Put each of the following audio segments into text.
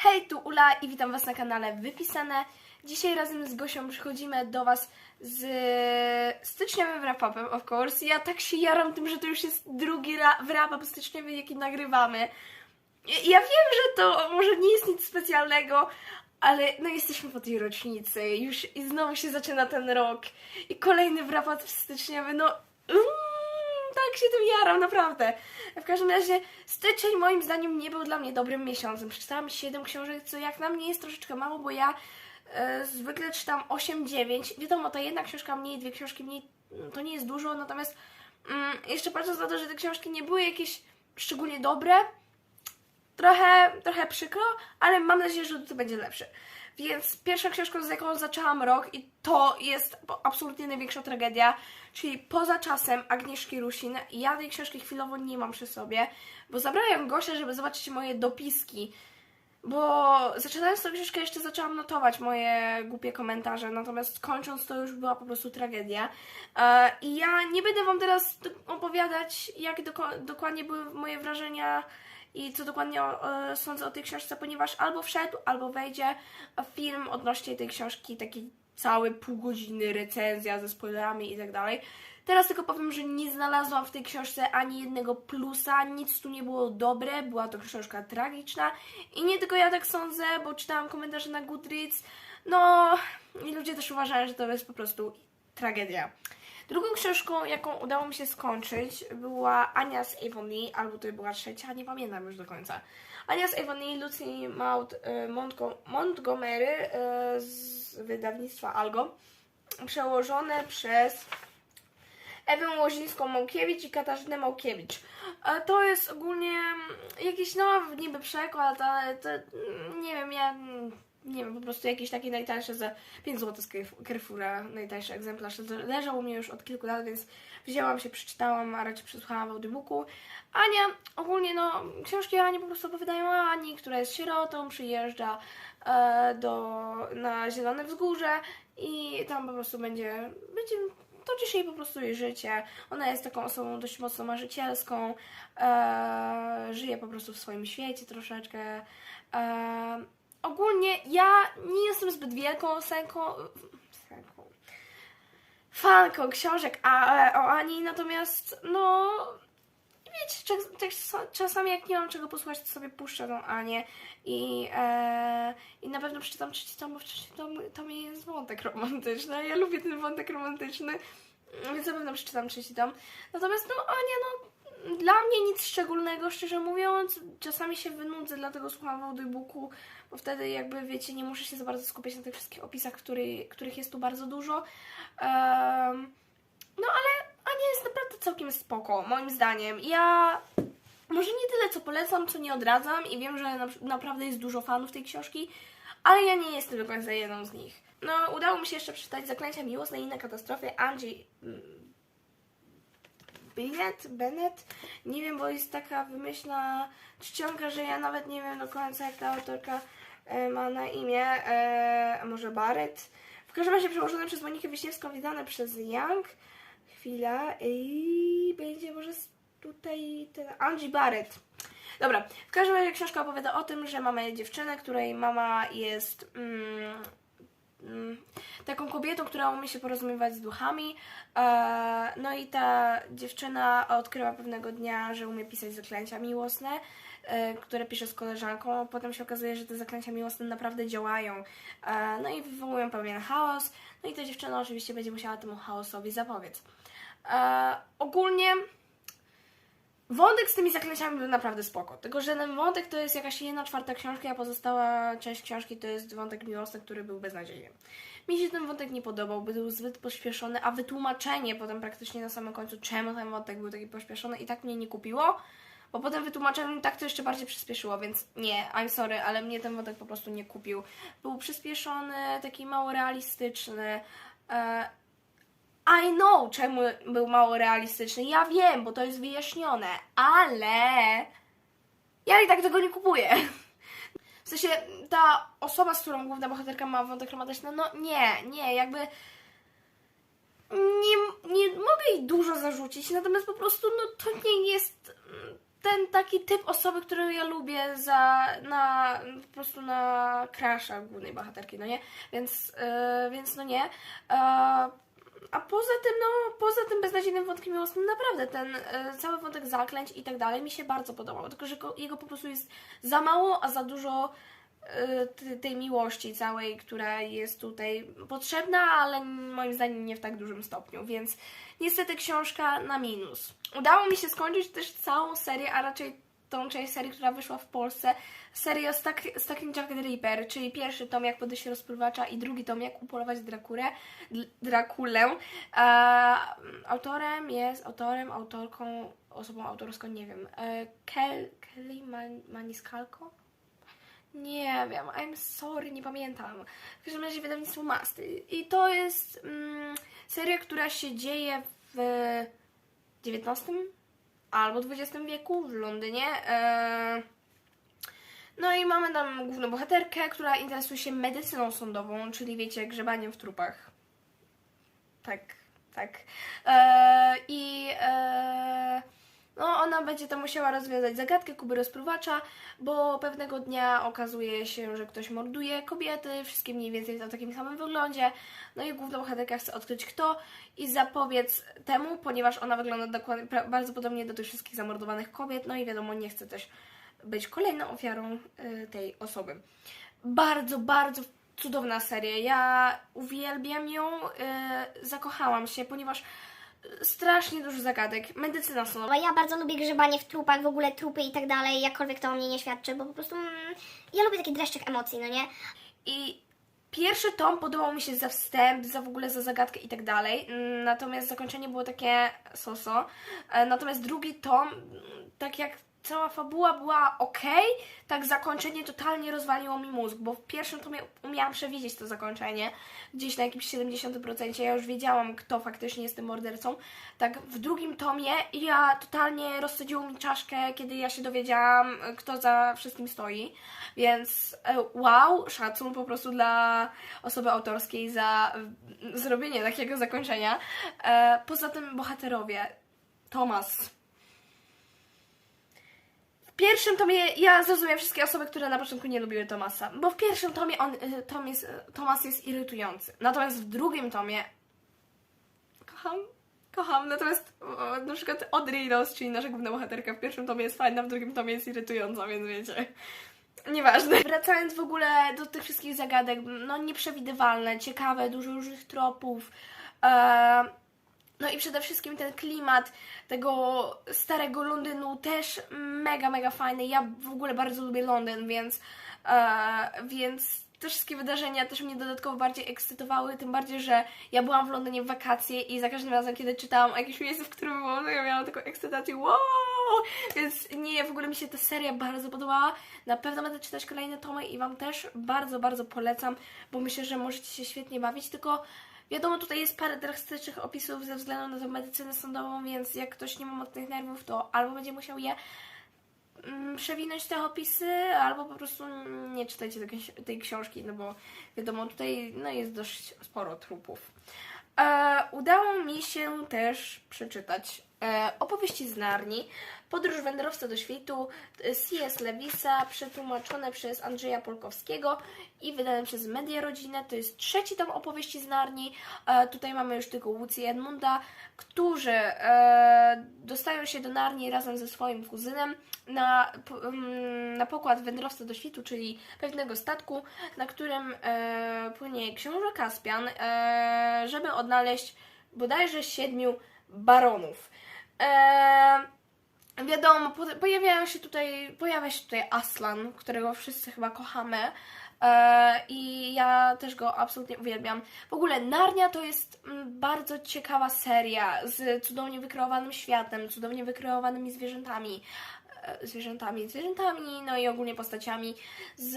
Hej, tu Ula i witam Was na kanale Wypisane. Dzisiaj razem z Gosią przychodzimy do Was z styczniowym wrap-upem, of course. Ja tak się jaram tym, że to już jest drugi ra- wrap-up styczniowy, jaki nagrywamy. Ja wiem, że to może nie jest nic specjalnego, ale no jesteśmy po tej rocznicy już i znowu się zaczyna ten rok. I kolejny wrap-up styczniowy, no... Mm, tak się tym jaram, naprawdę. W każdym razie styczeń moim zdaniem nie był dla mnie dobrym miesiącem. Przeczytałam 7 książek, co jak na mnie jest troszeczkę mało, bo ja e, zwykle czytam 8-9. Wiadomo, ta jedna książka mniej, dwie książki mniej, mm, to nie jest dużo, natomiast mm, jeszcze patrząc na to, że te książki nie były jakieś szczególnie dobre, trochę, trochę przykro, ale mam nadzieję, że to będzie lepsze. Więc pierwsza książka, z jaką zaczęłam rok i to jest absolutnie największa tragedia, czyli Poza czasem Agnieszki Rusin. Ja tej książki chwilowo nie mam przy sobie, bo zabrałam ją Gosia, żeby zobaczyć moje dopiski. Bo zaczynając tę książkę jeszcze zaczęłam notować moje głupie komentarze, natomiast kończąc to już była po prostu tragedia. E, I ja nie będę Wam teraz opowiadać, jak dokładnie były moje wrażenia i co dokładnie e, sądzę o tej książce, ponieważ albo wszedł, albo wejdzie film odnośnie tej książki, taki cały pół godziny, recenzja ze spoilerami i tak dalej. Teraz tylko powiem, że nie znalazłam w tej książce ani jednego plusa, nic tu nie było dobre, była to książka tragiczna i nie tylko ja tak sądzę, bo czytałam komentarze na Goodreads, no i ludzie też uważają, że to jest po prostu tragedia. Drugą książką, jaką udało mi się skończyć, była Ania z Avonlea, albo to była trzecia, nie pamiętam już do końca. Ania z Avonlea, Lucy Maud e, Montgo- Montgomery e, z wydawnictwa Algo, przełożone przez Ewę Łozińską-Małkiewicz i Katarzynę Małkiewicz. E, To jest ogólnie jakiś no niby przekład, ale to nie wiem, ja nie wiem, po prostu jakieś takie najtańsze za 5 zł z Carrefour- Carrefoura, najtańszy egzemplarz. Leżał u mnie już od kilku lat, więc wzięłam się, przeczytałam, a raczej przesłuchałam w audiobooku. Ania, ogólnie no, książki Ani po prostu opowiadają o Ani, która jest sierotą, przyjeżdża e, do, na Zielone Wzgórze i tam po prostu będzie, będzie toczy się jej po prostu jej życie. Ona jest taką osobą dość mocno marzycielską, e, żyje po prostu w swoim świecie troszeczkę. E, ogólnie ja nie jestem zbyt wielką senką, senką fanką książek a, o Ani, natomiast no wiecie, czas, czas, czasami jak nie mam czego posłuchać, to sobie puszczę tą Anię i, e, i na pewno przeczytam trzeci tom, bo w trzecim tom, tomie jest wątek romantyczny, ja lubię ten wątek romantyczny, więc na pewno przeczytam trzeci tom. Natomiast no Ania, no dla mnie nic szczególnego, szczerze mówiąc, czasami się wynudzę, dlatego słucham audiobooku, bo wtedy jakby wiecie, nie muszę się za bardzo skupiać na tych wszystkich opisach, który, których jest tu bardzo dużo. Em, no ale Ania jest naprawdę całkiem spoko, moim zdaniem. Ja może nie tyle, co polecam, co nie odradzam i wiem, że na, naprawdę jest dużo fanów tej książki, ale ja nie jestem do końca jedną z nich. No, udało mi się jeszcze przeczytać Zaklęcia miłosne i inne katastrofy Angie mm, Bennett, nie wiem, bo jest taka wymyślna czcionka, że ja nawet nie wiem do końca, jak ta autorka e, ma na imię, e, może Barrett. W każdym razie przełożone przez Monikę Wiśniewską, wydane przez Young. Chwila i będzie może tutaj ten Angie Barrett. Dobra, w każdym razie książka opowiada o tym, że mamy dziewczynę, której mama jest mm, taką kobietą, która umie się porozumiewać z duchami. E, no i ta dziewczyna odkryła pewnego dnia, że umie pisać zaklęcia miłosne, e, które pisze z koleżanką. Potem się okazuje, że te zaklęcia miłosne naprawdę działają. E, no i wywołują pewien chaos. No i ta dziewczyna oczywiście będzie musiała temu chaosowi zapobiec. Ogólnie wątek z tymi zaklęciami był naprawdę spoko. Tylko, że ten wątek to jest jakaś jedna czwarta książki, a pozostała część książki to jest wątek miłosny, który był beznadziejny. Mi się ten wątek nie podobał, był zbyt pośpieszony, a wytłumaczenie potem praktycznie na samym końcu, czemu ten wątek był taki pośpieszony i tak mnie nie kupiło, bo potem wytłumaczenie tak to jeszcze bardziej przyspieszyło, więc nie, I'm sorry, ale mnie ten wątek po prostu nie kupił. Był przyspieszony, taki mało realistyczny. E, I know, czemu był mało realistyczny. Ja wiem, bo to jest wyjaśnione, ale ja i tak tego nie kupuję. W sensie ta osoba, z którą główna bohaterka ma wątek romantyczny, no nie, nie, jakby nie, nie mogę jej dużo zarzucić, natomiast po prostu no to nie jest ten taki typ osoby, którą ja lubię za, na, po prostu na crasha głównej bohaterki, no nie? Więc, e, więc no nie. E, a poza tym, no, poza tym beznadziejnym wątkiem miłosnym, naprawdę ten e, cały wątek zaklęć i tak dalej mi się bardzo podobał. Tylko, że go, jego po prostu jest za mało, a za dużo t- tej miłości całej, która jest tutaj potrzebna, ale moim zdaniem nie w tak dużym stopniu, więc niestety książka na minus. Udało mi się skończyć też całą serię, a raczej tą część serii, która wyszła w Polsce, serię Stuck, Stuck Jack the czyli pierwszy tom jak podejść się rozpływacza i drugi tom jak upolować Drakulę. Dl- Drakulę. E, autorem jest, autorem, autorką, osobą autorską, nie wiem, e, Kel, Kelly Man, Maniscalco? Nie wiem, I'm sorry, nie pamiętam. W każdym razie wydawnictwo Masty. I to jest mm, seria, która się dzieje w XIX albo XX wieku w Londynie. E, no i mamy tam główną bohaterkę, która interesuje się medycyną sądową, czyli wiecie, grzebaniem w trupach. Tak, tak. E, I e, no, ona będzie tam musiała rozwiązać zagadkę Kuby rozpruwacza, bo pewnego dnia okazuje się, że ktoś morduje kobiety, wszystkie mniej więcej o takim samym wyglądzie. No i główna bohaterka chce odkryć kto i zapobiec temu, ponieważ ona wygląda dokładnie, bardzo podobnie do tych wszystkich zamordowanych kobiet. No i wiadomo, nie chce też być kolejną ofiarą y, tej osoby. Bardzo, bardzo cudowna seria. Ja uwielbiam ją, y, zakochałam się, ponieważ strasznie dużo zagadek. Medycyna sądowa. Bo ja bardzo lubię grzebanie w trupach, w ogóle trupy i tak dalej, jakkolwiek to o mnie nie świadczy, bo po prostu mm, ja lubię taki dreszczyk emocji, no nie? I pierwszy tom podobał mi się za wstęp, za w ogóle za zagadkę i tak dalej. Natomiast zakończenie było takie soso. E, Natomiast drugi tom, tak jak cała fabuła była ok, tak zakończenie totalnie rozwaliło mi mózg, bo w pierwszym tomie umiałam przewidzieć to zakończenie, gdzieś na jakimś 70%, ja już wiedziałam, kto faktycznie jest tym mordercą. Tak w drugim tomie ja totalnie rozsadziło mi czaszkę, kiedy ja się dowiedziałam, kto za wszystkim stoi. Więc e, wow, szacun po prostu dla osoby autorskiej za mm, zrobienie takiego zakończenia. E, Poza tym bohaterowie. Thomas. Pierwszym tomie ja zrozumiem wszystkie osoby, które na początku nie lubiły Tomasa, bo w pierwszym tomie on, y, Tom jest, y, Tomas jest irytujący. Natomiast w drugim tomie kocham, kocham. Natomiast na przykład Audrey Rose, czyli nasza główna bohaterka w pierwszym tomie jest fajna, w drugim tomie jest irytująca, więc wiecie. Nieważne. Wracając w ogóle do tych wszystkich zagadek, no nieprzewidywalne, ciekawe, dużo różnych tropów. E, no i przede wszystkim ten klimat tego starego Londynu też mega, mega fajny. Ja w ogóle bardzo lubię Londyn, więc, e, więc te wszystkie wydarzenia też mnie dodatkowo bardziej ekscytowały, tym bardziej, że ja byłam w Londynie w wakacje i za każdym razem, kiedy czytałam o jakimś miejscu, w którym byłam, to ja miałam taką ekscytację, wow! Więc nie, w ogóle mi się ta seria bardzo podobała. Na pewno będę czytać kolejne tomy i Wam też bardzo, bardzo polecam, bo myślę, że możecie się świetnie bawić, tylko Wiadomo, tutaj jest parę drastycznych opisów ze względu na tą medycynę sądową, więc jak ktoś nie ma mocnych nerwów, to albo będzie musiał je mm, przewinąć te opisy, albo po prostu nie czytajcie tej, ksi- tej książki, no bo wiadomo, tutaj no, jest dość sporo trupów. E, udało mi się też przeczytać opowieści z Narni, Podróż wędrowca do świtu e, C.S. Lewisa, przetłumaczone przez Andrzeja Polkowskiego i wydane przez Media Rodzinę. To jest trzeci tom opowieści z Narni. E, tutaj mamy już tylko Łucję i Edmunda, którzy e, dostają się do Narni razem ze swoim kuzynem na, mm, na pokład wędrowca do świtu, czyli pewnego statku, na którym e, płynie książę Kaspian, e, żeby odnaleźć bodajże siedmiu baronów. E, wiadomo, po, pojawiają się tutaj, pojawia się tutaj Aslan, którego wszyscy chyba kochamy. E, I ja też go absolutnie uwielbiam. W ogóle Narnia to jest mm, bardzo ciekawa seria z cudownie wykreowanym światem, cudownie wykreowanymi zwierzętami. E, Zwierzętami, zwierzętami, no i ogólnie postaciami z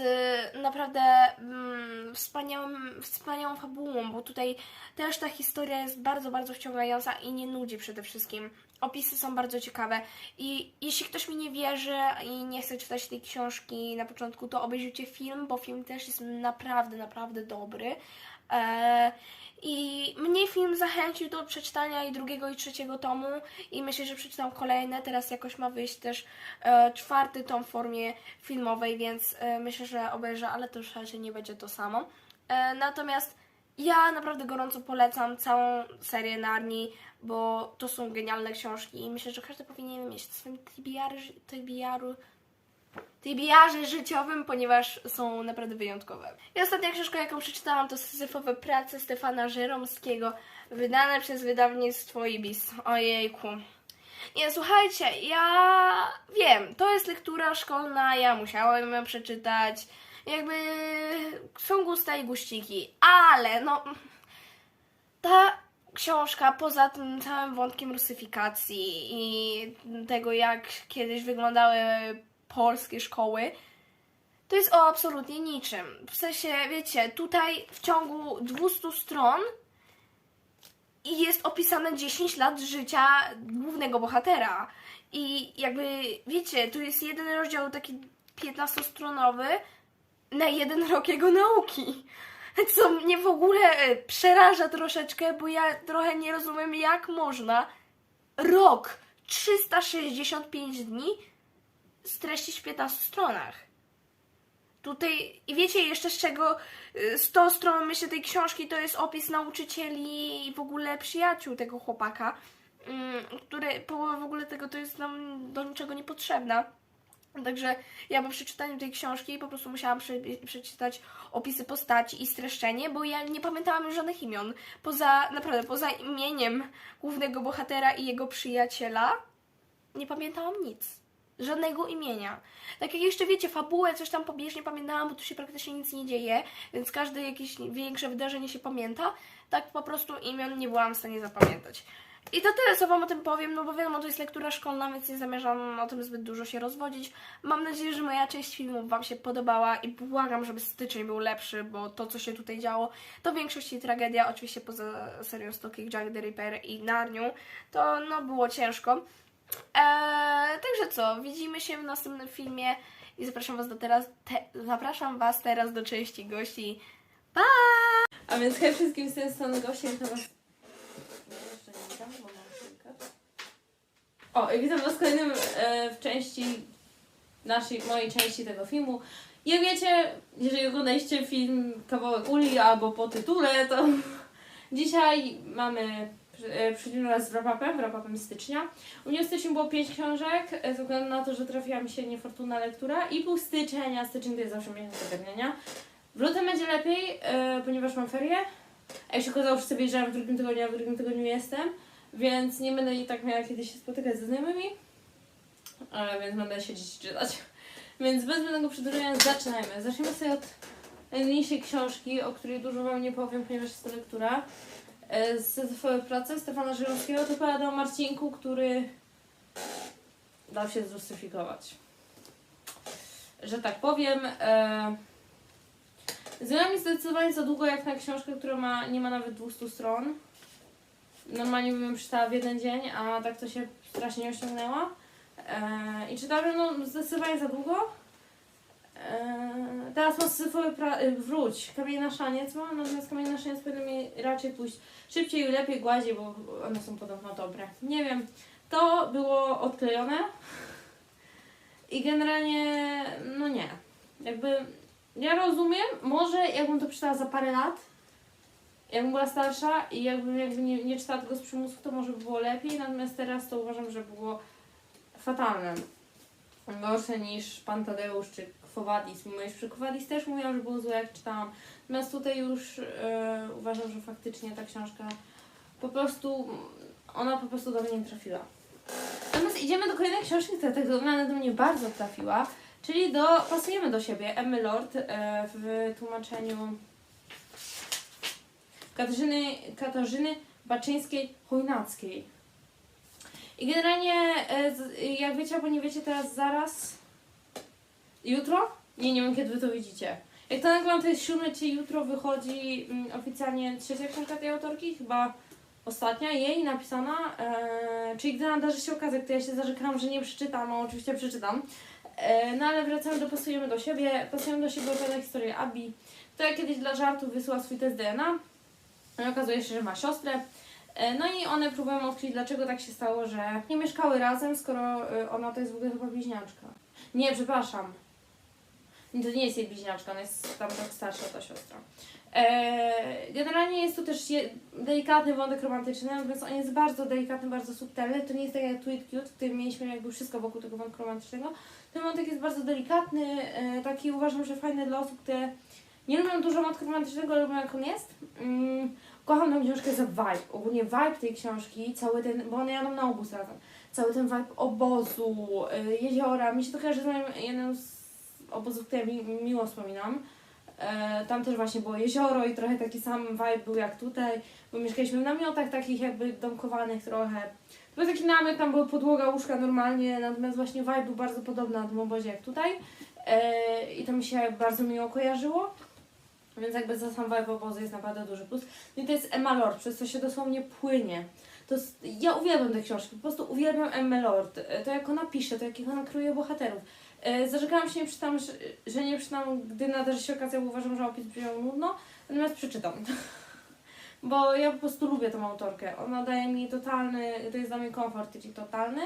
naprawdę mm, wspaniałym, wspaniałą fabułą, bo tutaj też ta historia jest bardzo, bardzo wciągająca i nie nudzi przede wszystkim. opisy są bardzo ciekawe i jeśli ktoś mi nie wierzy i nie chce czytać tej książki na początku, to obejrzyjcie film, bo film też jest naprawdę, naprawdę dobry. E, I mnie film zachęcił do przeczytania i drugiego i trzeciego tomu i myślę, że przeczytam kolejne. Teraz jakoś ma wyjść też e, czwarty tom w formie filmowej, więc e, myślę, że obejrzę, ale to już raczej nie będzie to samo. Natomiast ja naprawdę gorąco polecam całą serię Narni, bo to są genialne książki i myślę, że każdy powinien mieć w swoim TBR, TBR-u TBR-ze życiowym, ponieważ są naprawdę wyjątkowe. I ostatnia książka, jaką przeczytałam, to Syzyfowe prace Stefana Żeromskiego, wydane przez wydawnictwo Ibis. Ojejku. Nie, słuchajcie, ja wiem, to jest lektura szkolna, ja musiałem ją przeczytać. Jakby są gusta i guściki, ale no ta książka poza tym całym wątkiem rusyfikacji i tego, jak kiedyś wyglądały polskie szkoły, to jest o absolutnie niczym. W sensie, wiecie, tutaj w ciągu 200 stron i jest opisane 10 lat życia głównego bohatera. I jakby, wiecie, tu jest jeden rozdział taki 15-stronowy na jeden rok jego nauki. Co mnie w ogóle e, przeraża troszeczkę, bo ja trochę nie rozumiem, jak można rok, 365 dni streścić w 15 stronach. Tutaj, i wiecie jeszcze z czego y, 100 stron, myślę, tej książki to jest opis nauczycieli i w ogóle przyjaciół tego chłopaka, mm, które połowa w ogóle tego to jest nam do niczego niepotrzebna. Także ja po przeczytaniu tej książki po prostu musiałam prze, przeczytać opisy postaci i streszczenie, bo ja nie pamiętałam już żadnych imion. Poza, naprawdę, poza imieniem głównego bohatera i jego przyjaciela, nie pamiętałam nic. Żadnego imienia. Tak jak jeszcze wiecie, fabułę coś tam pobieżnie pamiętałam, bo tu się praktycznie nic nie dzieje, więc każde jakieś większe wydarzenie się pamięta. Tak po prostu imion nie byłam w stanie zapamiętać. I to tyle, co Wam o tym powiem, no bo wiadomo, to jest lektura szkolna, więc nie zamierzam o tym zbyt dużo się rozwodzić. Mam nadzieję, że moja część filmów Wam się podobała i błagam, żeby styczeń był lepszy, bo to, co się tutaj działo, to w większości tragedia, oczywiście poza serią Stokiek, Jack the Ripper i Narnią, to no było ciężko. Eee, także co, widzimy się w następnym filmie i zapraszam Was do teraz, te, zapraszam Was teraz do części gości. Pa! A więc hej wszystkim z tej strony Gosia, witam was... O, i witam was w kolejnym e, w części naszej, mojej części tego filmu. Jak wiecie, jeżeli oglądaliście film Kawałek Uli albo po tytule, to dzisiaj mamy przychodzimy raz z wrap-upem, wrap-upem stycznia. U mnie w styczniu było 5 książek, e, ze względu na to, że trafiła mi się niefortunna lektura i był styczeń, a styczeń to jest zawsze miesiąc zagadnienia. W lutym będzie lepiej, e, ponieważ mam ferie. A jak się okazało, że sobie wiedziałam w drugim tygodniu, a w drugim tygodniu jestem, więc nie będę i tak miała kiedy się spotykać ze znajomymi, e, więc będę siedzieć i czytać. Więc bez zbędnego przedłużenia zaczynajmy. Zaczniemy sobie od najmniejszej książki, o której dużo Wam nie powiem, ponieważ jest to lektura. E, Z pracy Stefana Żyrowskiego to opowiada o Marcinku, który dał się zrusyfikować. Że tak powiem, e, Zajęła mi zdecydowanie za długo jak na książkę, która ma, nie ma nawet 200 stron. Normalnie bym ją przeczytała w jeden dzień, a tak to się strasznie osiągnęła. Eee, I czytałam no, zdecydowanie za długo. Eee, teraz mam syfowy wróć. Kamień na szaniec mam, natomiast kamień na szaniec powinny raczej pójść szybciej i lepiej, gładziej, bo one są podobno dobre. Nie wiem. To było odklejone. I generalnie, no nie. Jakby ja rozumiem, może jakbym to przeczytała za parę lat, jakbym była starsza i jakbym jakby nie, nie czytała tego z przymusu, to może by było lepiej, natomiast teraz to uważam, że było fatalne. Gorsze niż Pan Tadeusz czy Kwowadis, mimo iż przy Kwowadis też mówiłam, że było złe jak czytałam. Natomiast tutaj już e, uważam, że faktycznie ta książka po prostu, ona po prostu do mnie nie trafiła. Natomiast idziemy do kolejnej książki, która tak do mnie, bardzo trafiła. Czyli do Pasujemy do siebie, Emmy Lord e, w tłumaczeniu Katarzyny, Katarzyny Baczyńskiej-Chojnackiej. I generalnie, e, jak wiecie albo nie wiecie, teraz zaraz jutro? Nie, nie wiem kiedy wy to widzicie. Jak to nagrywam, to jest siódme, czyli jutro wychodzi mm, oficjalnie trzecia książka tej autorki, chyba ostatnia, jej napisana, e, czyli gdy nadarzy się okazja, to ja się zarzekałam, że nie przeczytam, a oczywiście przeczytam. E, no ale wracamy do Pasujemy do siebie. Pasujemy do siebie opowiada historię Abi, która kiedyś dla żartu wysłała swój test DNA. No i okazuje się, że ma siostrę. E, No i one próbują odkryć, dlaczego tak się stało, że nie mieszkały razem, skoro e, ona to jest w ogóle chyba bliźniaczka. Nie, przepraszam. To nie jest jej bliźniaczka, ona jest tam tak starsza ta siostra. E, generalnie jest to też delikatny wątek romantyczny, natomiast on jest bardzo delikatny, bardzo subtelny. To nie jest tak jak Tweet Cute, w którym mieliśmy jakby wszystko wokół tego wątku romantycznego. Ten wątek jest bardzo delikatny, e, taki uważam, że fajny dla osób, które nie lubią dużo wątku romantycznego, ale lubią jak on jest. Mm, kocham tę książkę za vibe. Ogólnie vibe tej książki, cały ten, bo one jadą na obóz razem. Cały ten vibe obozu, y, jeziora. Mi się to kojarzy z moim jednym z obozów, które mi, miło wspominam. E, tam też właśnie było jezioro i trochę taki sam vibe był jak tutaj, bo mieszkaliśmy w namiotach takich jakby domkowanych trochę. To był taki namiot, tam była podłoga, łóżka normalnie, natomiast właśnie vibe był bardzo podobny na tym obozie jak tutaj. E, I to mi się bardzo miło kojarzyło. Więc jakby za sam vibe obozu jest naprawdę duży plus. No i to jest Emma Lord, przez co się dosłownie płynie. To jest, ja uwielbiam te książki, po prostu uwielbiam Emmę Lord. E, To jak ona pisze, to jakich ona kruje bohaterów. E, Zarzekałam się, nie że, że nie przeczytam, gdy nadarzy się okazja, bo uważam, że opis brzmiał nudno, natomiast przeczytam. Bo ja po prostu lubię tą autorkę. Ona daje mi totalny, to jest dla mnie komfort, czyli totalny.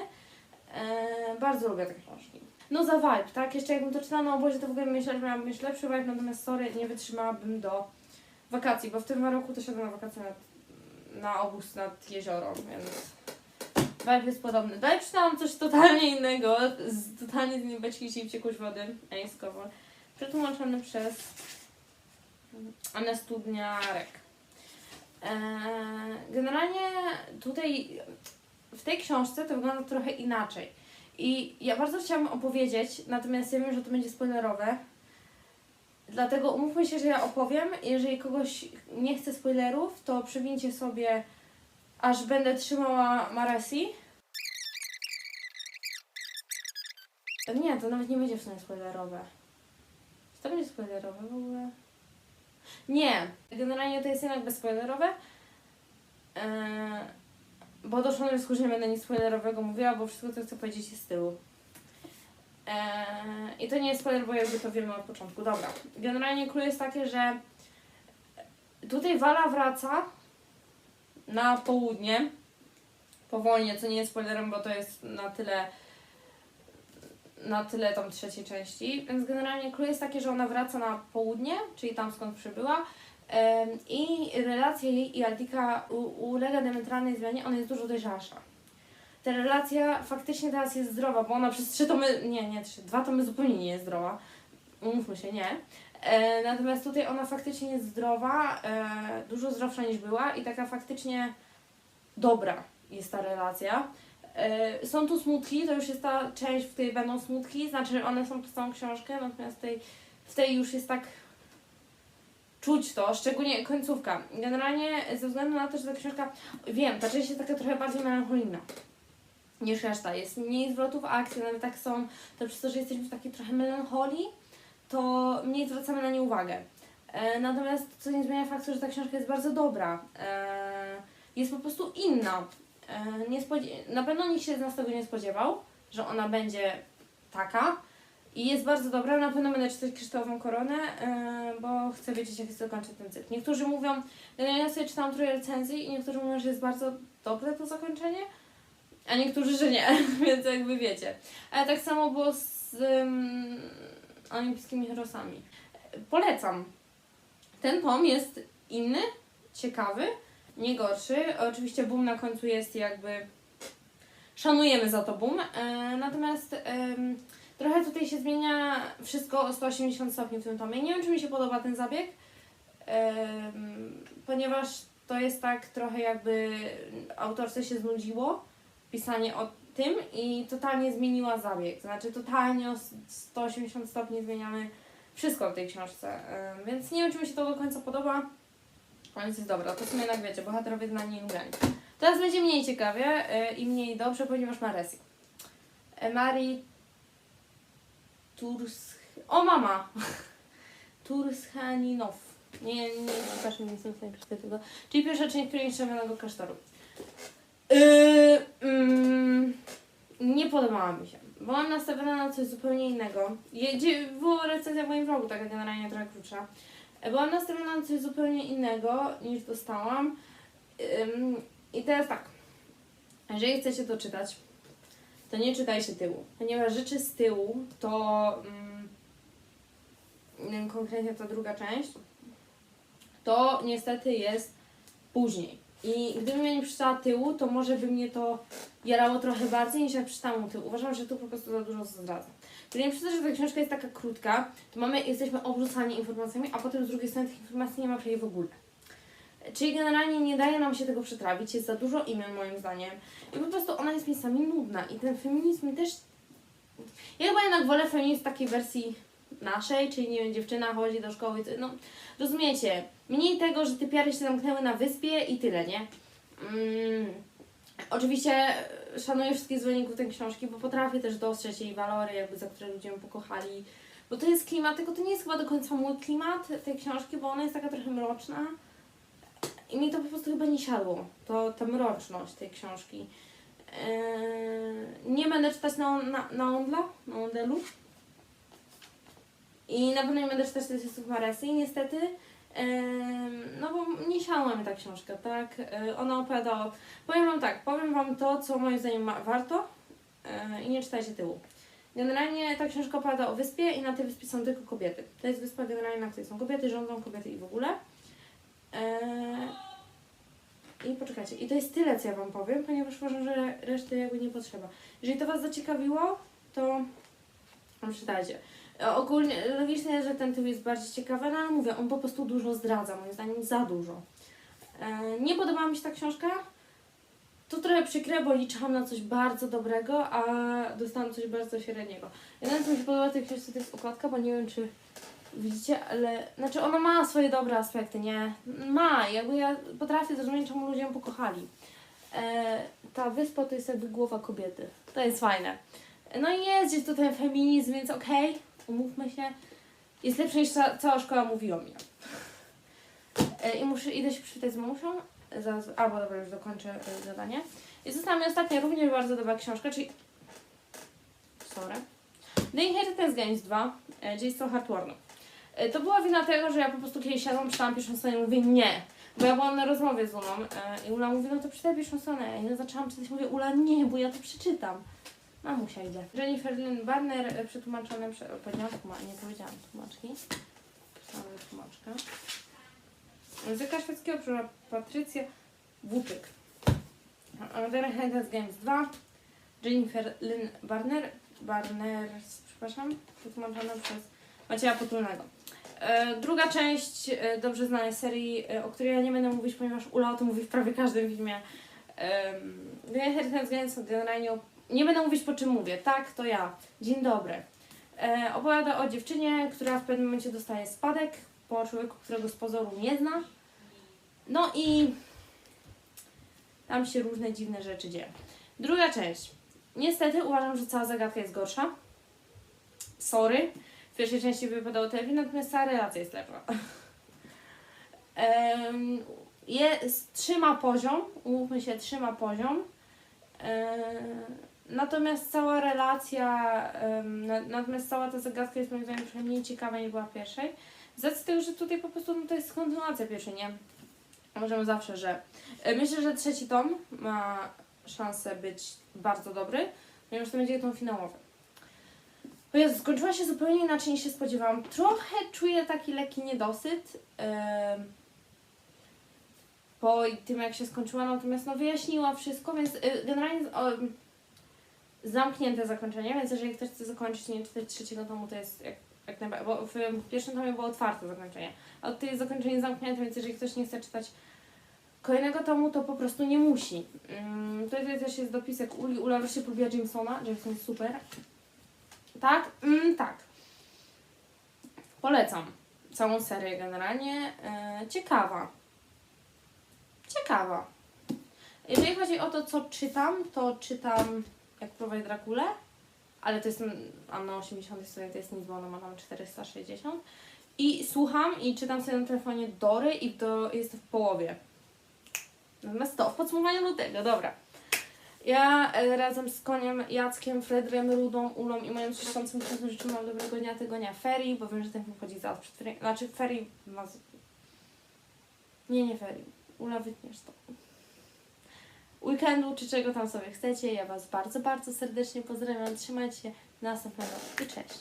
E, bardzo lubię te książki. No za vibe, tak? Jeszcze jakbym to czytała na obozie, to w ogóle myślę, że miałabym mieć lepszy vibe, natomiast sorry, nie wytrzymałabym do wakacji, bo w tym roku też jadę na wakacje nad, na obóz nad jezioro, więc vibe jest podobny. Dalej przeczytałam coś totalnie innego, z totalnie z innej beczki i wciekłość wody, Ace Cover, przetłumaczony przez Anę Studniarek. Eee, generalnie tutaj w tej książce to wygląda trochę inaczej. I ja bardzo chciałabym opowiedzieć, natomiast ja wiem, że to będzie spoilerowe. Dlatego umówmy się, że ja opowiem. Jeżeli kogoś nie chce spoilerów, to przewincie sobie, aż będę trzymała Maresi. Nie, to nawet nie będzie w sumie spoilerowe. Czy to będzie spoilerowe w ogóle? Nie, generalnie to jest jednak bezspoilerowe. Eee, bo do wniosku, że nie będę nic spoilerowego mówiła, bo wszystko co chcę powiedzieć jest z tyłu. Eee, I to nie jest spoiler, bo jakby to wiemy od początku. Dobra, generalnie clue jest takie, że tutaj Wala wraca na południe powolnie, co nie jest spoilerem, bo to jest na tyle na tyle tam trzeciej części, więc generalnie clue jest takie, że ona wraca na południe, czyli tam skąd przybyła i relacja jej i Aldika u- ulega diametralnej zmianie, ona jest dużo dojrzalsza. Ta relacja faktycznie teraz jest zdrowa, bo ona przez trzy tomy, nie, nie trzy, dwa tomy zupełnie nie jest zdrowa. Umówmy się, nie. E, natomiast tutaj ona faktycznie jest zdrowa, e, dużo zdrowsza niż była i taka faktycznie dobra jest ta relacja. E, są tu smutki, to już jest ta część, w której będą smutki, znaczy one są przez całą książkę, natomiast w tej, w tej już jest tak czuć to, szczególnie końcówka. Generalnie ze względu na to, że ta książka, wiem, ta część jest taka trochę bardziej melancholijna niż reszta. Jest mniej zwrotów akcji, nawet tak są, to przez to, że jesteśmy w takiej trochę melancholii, to mniej zwracamy na nie uwagę. E, natomiast co nie zmienia faktu, że ta książka jest bardzo dobra. E, jest po prostu inna. E, nie na pewno nikt się z nas tego nie spodziewał, że ona będzie taka. I jest bardzo dobra, na pewno będę czytać Kryształową Koronę, bo chcę wiedzieć, jak się zakończy ten cykl. Niektórzy mówią, ja sobie czytałam trochę recenzji i niektórzy mówią, że jest bardzo dobre to zakończenie, a niektórzy, że nie, więc jakby wiecie. Ale tak samo było z olimpijskimi herosami. Polecam. Ten tom jest inny, ciekawy, nie gorszy. Oczywiście boom na końcu jest jakby... Szanujemy za to boom. E, natomiast trochę tutaj się zmienia wszystko o 180 stopni w tym tomie. Nie wiem, czy mi się podoba ten zabieg, ponieważ to jest tak trochę jakby autorce się znudziło pisanie o tym i totalnie zmieniła zabieg. Znaczy totalnie o 180 stopni zmieniamy wszystko w tej książce. Więc nie wiem, czy mi się to do końca podoba. Więc jest dobra, to w sumie jednak wiecie, bohaterowie znani i lubiani. Teraz będzie mniej ciekawie e, i mniej dobrze, ponieważ ma Resi. E, Mari Turs... O, mama! Turschaninow. Nie, nie czytasz mi nic nie chcę przeczytać tego. Czyli pierwsza część Królewicza Czerwonego Klasztoru. Yy, mm, nie podobała mi się. Byłam nastawiona na coś zupełnie innego. Jedzie, była recenzja w moim vlogu, taka generalnie trochę krótsza. Byłam nastawiona na coś zupełnie innego niż dostałam. Ym, I teraz tak. Jeżeli chcecie to czytać, to nie czytajcie tyłu. Ponieważ rzeczy z tyłu to mm, konkretnie ta druga część, to niestety jest później. I gdybym ja nie przeczytała tyłu, to może by mnie to jarało trochę bardziej niż jak przeczytałam tył. Uważam, że tu po prostu za dużo zdradza. Gdy nie przeczytasz, że ta książka jest taka krótka, to mamy, jesteśmy obrzucani informacjami, a potem z drugiej strony tych informacji nie ma prawie w ogóle. Czyli generalnie nie daje nam się tego przetrawić, jest za dużo imion moim zdaniem i po prostu ona jest miejscami nudna i ten feminizm mi też... Ja chyba jednak wolę feminizm w takiej wersji naszej, czyli nie wiem, dziewczyna chodzi do szkoły, no rozumiecie, mniej tego, że te piary się zamknęły na wyspie i tyle, nie? Mm, oczywiście szanuję wszystkich zwolenników tej książki, bo potrafię też dostrzec jej walory, jakby za które ludzie ją pokochali, bo to jest klimat, tylko to nie jest chyba do końca mój klimat tej książki, bo ona jest taka trochę mroczna. I mi to po prostu chyba nie siadło, to ta mroczność tej książki. Eee, nie będę czytać na, na, na Ondla, na Ondelu. I na pewno nie będę czytać tych tekstów Maresy, niestety. No bo nie siadła mi ta książka, tak? E, Ona opowiada o... Powiem Wam tak, powiem Wam to, co moim zdaniem ma, warto e, i nie czytajcie tyłu. Generalnie ta książka opowiada o wyspie i na tej wyspie są tylko kobiety. To jest wyspa generalnie, na której są kobiety, rządzą kobiety i w ogóle. Eee, I poczekajcie, i to jest tyle, co ja Wam powiem, ponieważ uważam, że reszty jakby nie potrzeba. Jeżeli to Was zaciekawiło, to przeczytajcie. E, Ogólnie logiczne jest, że ten tył jest bardziej ciekawy, no ale mówię, on po prostu dużo zdradza, moim zdaniem za dużo. E, nie podobała mi się ta książka. To trochę przykre, bo liczyłam na coś bardzo dobrego, a dostałam coś bardzo średniego. Jedyne, co mi się podoba tej książce, to jest okładka, bo nie wiem, czy Widzicie, ale znaczy ona ma swoje dobre aspekty, nie? Ma, jakby ja potrafię zrozumieć, czemu ludzie ją pokochali. E, ta wyspa to jest jakby głowa kobiety. To jest fajne. No i jest gdzieś tutaj feminizm, więc okej, umówmy się. Jest lepsze niż ca- cała szkoła mówi o mnie. E, I muszę, idę się przywitać z mamusią. Zaraz, albo dobra, już dokończę e, zadanie. I została mi ostatnia również bardzo dobra książka, czyli... Sorry. The Inheritance Games 2, e, Jason Hartwarnu. E, To była wina tego, że ja po prostu kiedyś siadłam, czytałam pierwszą stronę i mówię nie. Bo ja byłam na rozmowie z Ulą e, i Ula mówi, no to przeczytaj pierwszą stronę. I ja zaczęłam czytać, mówię, Ula nie, bo ja to przeczytam. Mamusia idzie. Jennifer Lynn Barner, e, przetłumaczone przez... Powiedziałam nie powiedziałam tłumaczki. Pisałam tłumaczkę. Języka szwedzkiego przeczytała Patrycja Włóczyk. The Inheritance Games 2. Jennifer Lynn Barner, Barner, przepraszam, przetłumaczone przez Macieja Potulnego. E, druga część e, dobrze znanej serii, e, o której ja nie będę mówić, ponieważ Ula o tym mówi w prawie każdym filmie. The Inheritance Games generalnie nie będę mówić po czym mówię. Tak, to ja. Dzień dobry. E, opowiada o dziewczynie, która w pewnym momencie dostaje spadek po człowieku, którego z pozoru nie zna. No i tam się różne dziwne rzeczy dzieją. Druga część. Niestety uważam, że cała zagadka jest gorsza. Sorry. W pierwszej części wypadało telewizor, natomiast cała relacja jest lepsza. Jest, trzyma poziom, umówmy się, trzyma poziom. Em, natomiast cała relacja, natomiast cała ta zagadka jest moim zdaniem trochę mniej ciekawa niż była w pierwszej. Z racji tego, że tutaj po prostu no, to jest kontynuacja pierwszej, nie? Możemy zawsze, że... e, Myślę, że trzeci tom ma szansę być bardzo dobry, ponieważ to będzie tom finałowy. O Jezu, skończyła się zupełnie inaczej niż się spodziewałam. Trochę czuję taki lekki niedosyt em, po tym, jak się skończyła, natomiast no wyjaśniła wszystko, więc y, generalnie o, zamknięte zakończenie, więc jeżeli ktoś chce zakończyć nie czytać trzeciego tomu, to jest jak, jak najbardziej, bo w, pierwszym tomie było otwarte zakończenie, a tutaj jest zakończenie zamknięte, więc jeżeli ktoś nie chce czytać kolejnego tomu, to po prostu nie musi. Mm, tutaj też jest dopisek Uli, Ula wreszcie polubiła Jamesona, Jameson super. Tak? Mm, tak. Polecam całą serię generalnie. E, ciekawa. Ciekawa. Jeżeli chodzi o to, co czytam, to czytam Jak prowadzi Drakulę, ale to jest, a na 80 sobie to jest nic, bo ona ma tam 460. I słucham i czytam sobie na telefonie Dory i to jest w połowie. Natomiast to w podsumowaniu lutego, dobra. Ja e, razem z koniem Jackiem, Fredrem, Rudą, Ulą i moim trzeszczącym kwiatem życzę Wam dobrego dnia, tygodnia ferii, bo wiem, że ten film chodzi zaraz przed ferii. Znaczy ferii ma... Nie, nie ferii. Ula, wytniesz to. Weekendu, czy czego tam sobie chcecie. Ja Was bardzo, bardzo serdecznie pozdrawiam. Trzymajcie się. Do następnego i cześć.